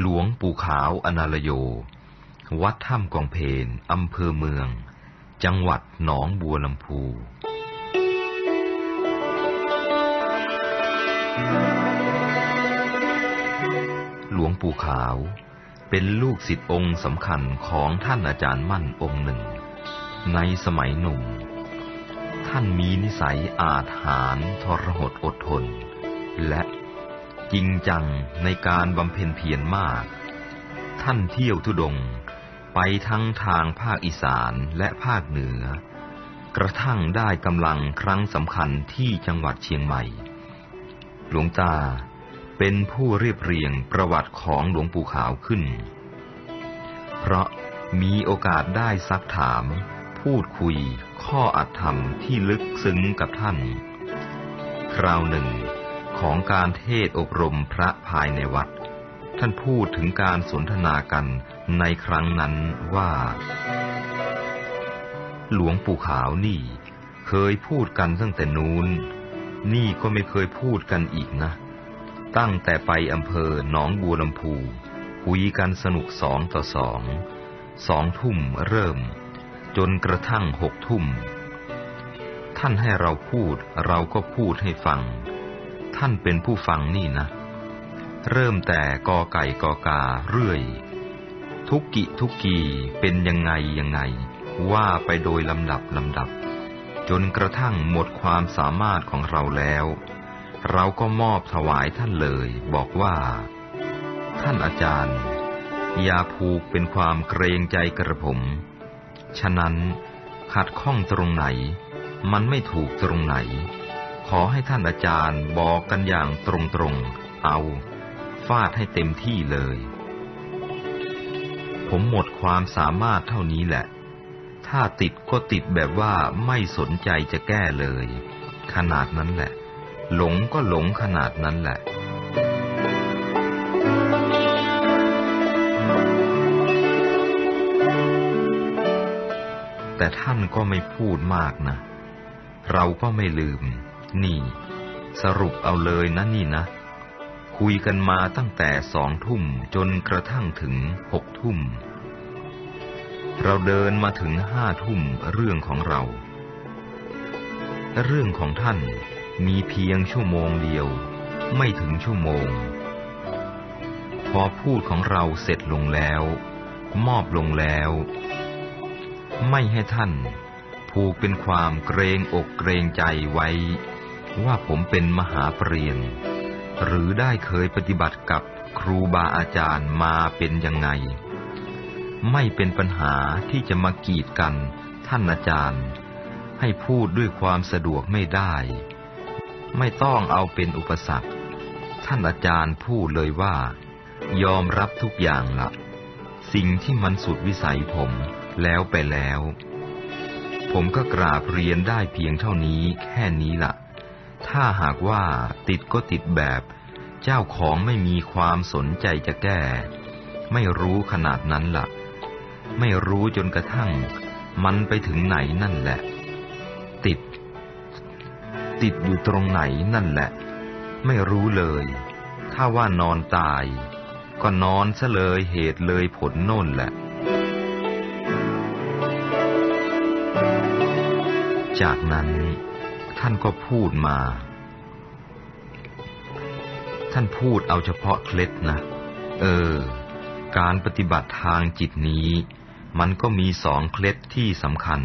หลวงปู่ขาวอนาลโย วัดถ้ำกองเพนอำเภอเมือง จังหวัดหนองบัวลำพูหลวงปู่ขาว เป็นลูกศิษย์องค์สำคัญของท่านอาจารย์มั่นองค์หนึ่ง ในสมัยหนุ่ม ท่านมีนิสัยอาจหารทรหดอดทน และ จริงจังในการบำเพ็ญเพียรมาก ท่านเที่ยวทุดง ไปทั้งทางภาคอีสานและภาคเหนือ กระทั่งได้กำลังครั้งสำคัญที่จังหวัดเชียงใหม่ หลวงตาเป็นผู้เรียบเรียงประวัติของหลวงปู่ขาวขึ้น เพราะมีโอกาสได้ซักถาม พูดคุยข้ออัตธรรมที่ลึกซึ้งกับท่าน คราวหนึ่ง ของการเทศอบรมพระภายในวัด ท่านพูดถึงการสนทนากันในครั้งนั้นว่า หลวงปู่ขาวนี่ เคยพูดกันตั้งแต่นู้น นี่ก็ไม่เคยพูดกันอีกนะ ตั้งแต่ไปอำเภอหนองบัวลำพูคุยกันสนุกสองต่อสอง สองทุ่มเริ่ม จนกระทั่งหกทุ่ม ท่านให้เราพูดเราก็พูดให้ฟัง ท่านเป็นผู้ฟังนี่นะ เริ่มแต่กอไก่กอกาเรื่อย ทุกกิทุกกีเป็นยังไงยังไง ว่าไปโดยลำดับลำดับ จนกระทั่งหมดความสามารถของเราแล้ว เราก็มอบถวายท่านเลย บอกว่า ท่านอาจารย์อย่าผูกเป็นความเกรงใจกระผม ฉะนั้นขัดข้องตรงไหน มันไม่ถูกตรงไหน ขอให้ท่านอาจารย์บอกกันอย่างตรงๆ เอาฟาดให้เต็มที่เลย ผมหมดความสามารถเท่านี้แหละ ถ้าติดก็ติดแบบว่าไม่สนใจจะแก้เลย ขนาดนั้นแหละ หลงก็หลงขนาดนั้นแหละแต่ท่านก็ไม่พูดมากนะ เราก็ไม่ลืม นี่ สรุปเอาเลยนะนี่นะ คุยกันมาตั้งแต่สองทุ่มจนกระทั่งถึงหกทุ่ม เราเดินมาถึงห้าทุ่มเรื่องของเรา เรื่องของท่านมีเพียงชั่วโมงเดียว ไม่ถึงชั่วโมง พอพูดของเราเสร็จลงแล้ว มอบลงแล้ว ไม่ให้ท่านผูกเป็นความเกรงอกเกรงใจไว้ ว่าผมเป็นมหาปรริญญาหรือได้เคยปฏิบัติกับครูบาอาจารย์มาเป็นยังไง ไม่เป็นปัญหาที่จะมากีดกันท่านอาจารย์ ให้พูดด้วยความสะดวกไม่ได้ ไม่ต้องเอาเป็นอุปสรรค ท่านอาจารย์พูดเลยว่า ยอมรับทุกอย่างละสิ่งที่มันสุดวิสัยผมแล้วไปแล้ว ผมก็กราบเรียนได้เพียงเท่านี้แค่นี้ละ ถ้าหากว่าติดก็ติดแบบ เจ้าของไม่มีความสนใจจะแก้ ไม่รู้ขนาดนั้นละ่ะ ไม่รู้จนกระทั่ง มันไปถึงไหนนั่นแหละ ติด ติดอยู่ตรงไหนนั่นแหละ ไม่รู้เลย ถ้าว่านอนตาย ก็นอนซะเลยเหตุเลยผลโน่นแหละจากนั้น ท่านก็พูดมา ท่านพูดเอาเฉพาะเคล็ดนะ เออ การปฏิบัติทางจิตนี้ มันก็มีสองเคล็ดที่สำคัญ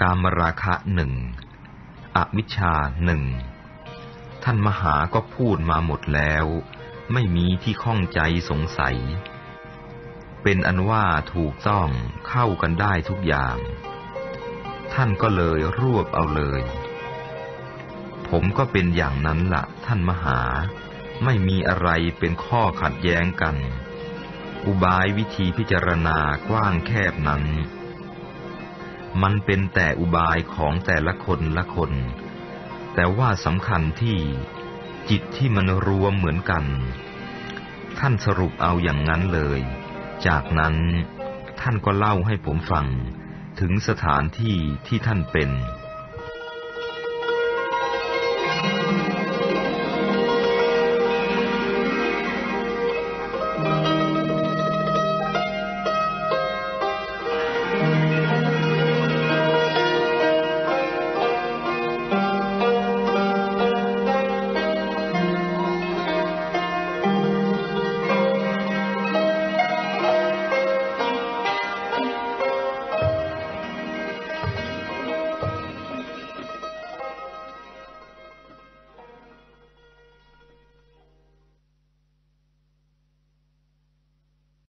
การมราคะหนึ่ง อวิชชาหนึ่ง ท่านมหาก็พูดมาหมดแล้ว ไม่มีที่ข้องใจสงสัย เป็นอันว่าถูกต้องเข้ากันได้ทุกอย่าง ท่านก็เลยรวบเอาเลย ผมก็เป็นอย่างนั้นละ่ะ ท่านมหา ไม่มีอะไรเป็นข้อขัดแย้งกัน อุบายวิธีพิจารณากว้างแคบนั้น มันเป็นแต่อุบายของแต่ละคนละคน แต่ว่าสำคัญที่จิตที่มันรวมเหมือนกัน ท่านสรุปเอาอย่างนั้นเลย จากนั้นท่านก็เล่าให้ผมฟัง ถึงสถานที่ที่ท่านเป็น